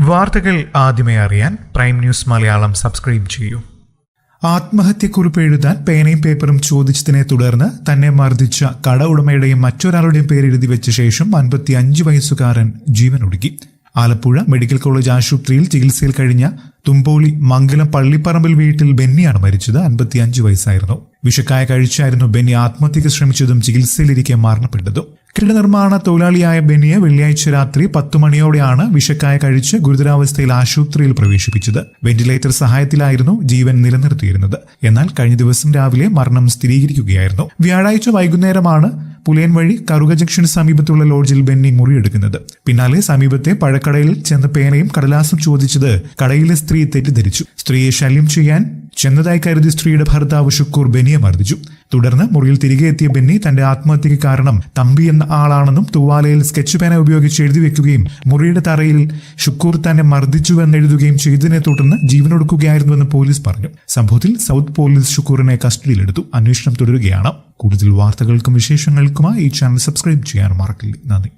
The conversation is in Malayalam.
വാർത്തകൾ ആദ്യമേ അറിയാൻ പ്രൈം ന്യൂസ് മലയാളം സബ്സ്ക്രൈബ് ചെയ്യൂ. ആത്മഹത്യക്കുറിപ്പ് എഴുതാൻ പേനയും പേപ്പറും ചോദിച്ചതിനെ തുടർന്ന് തന്നെ മർദ്ദിച്ച കട ഉടമയുടെയും മറ്റൊരാളുടെയും പേര് എഴുതി വെച്ച ശേഷം അൻപത്തി അഞ്ച് വയസ്സുകാരൻ ജീവൻ ഒടുക്കി ആലപ്പുഴ മെഡിക്കൽ കോളേജ് ആശുപത്രിയിൽ ചികിത്സയിൽ കഴിഞ്ഞ തുമ്പോളി മംഗലം പള്ളിപ്പറമ്പിൽ വീട്ടിൽ ബെന്നിയാണ് മരിച്ചത്. അൻപത്തി അഞ്ച് വയസ്സായിരുന്നു. വിഷക്കായ കഴിച്ചായിരുന്നു ബെന്നി ആത്മഹത്യക്ക് ശ്രമിച്ചതും ചികിത്സയിലിരിക്കെ മരണപ്പെട്ടതും. കെട്ടിട നിർമ്മാണ തൊഴിലാളിയായ ബെന്നിയെ വെള്ളിയാഴ്ച രാത്രി പത്തു മണിയോടെയാണ് വിഷക്കായ കഴിച്ച് ഗുരുതരാവസ്ഥയിൽ ആശുപത്രിയിൽ പ്രവേശിപ്പിച്ചത്. വെന്റിലേറ്റർ സഹായത്തിലായിരുന്നു ജീവൻ നിലനിർത്തിയിരുന്നത്. എന്നാൽ കഴിഞ്ഞ ദിവസം രാവിലെ മരണം സ്ഥിരീകരിക്കുകയായിരുന്നു. വ്യാഴാഴ്ച വൈകുന്നേരമാണ് പുലയൻ വഴി കറുക ജംഗ്ഷന് സമീപത്തുള്ള ലോഡ്ജിൽ ബെന്നി മുറിയെടുക്കുന്നത്. പിന്നാലെ സമീപത്തെ പഴക്കടയിൽ ചെന്ന് പേനയും കടലാസും ചോദിച്ചത് കടയിലെ സ്ത്രീ തെറ്റിദ്ധരിച്ചു. സ്ത്രീയെ ശല്യം ചെയ്യാൻ ചെന്നതായി കരുതി സ്ത്രീയുടെ ഭർത്താവ് ഷുക്കൂർ ബെനിയെ മർദ്ദിച്ചു. തുടർന്ന് മുറിയിൽ തിരികെ എത്തിയ ബെന്നി തന്റെ ആത്മഹത്യക്ക് കാരണം തമ്പി എന്ന ആളാണെന്നും തൂവാലയിൽ സ്കെച്ച് പേന ഉപയോഗിച്ച് എഴുതി വെക്കുകയും മുറിയുടെ തറയിൽ ഷുക്കൂർ തന്നെ മർദ്ദിച്ചുവെന്നെഴുതുകയും ചെയ്തതിനെ തുടർന്ന് ജീവനൊടുക്കുകയായിരുന്നുവെന്ന് പോലീസ് പറഞ്ഞു. സംഭവത്തിൽ സൗത്ത് പോലീസ് ഷുക്കൂറിനെ കസ്റ്റഡിയിലെടുത്തു. അന്വേഷണം തുടരുകയാണ്. കൂടുതൽ വാർത്തകൾക്കും വിശേഷങ്ങൾക്കുമായി ഈ ചാനൽ സബ്സ്ക്രൈബ് ചെയ്യാൻ മറക്കില്ല. നന്ദി.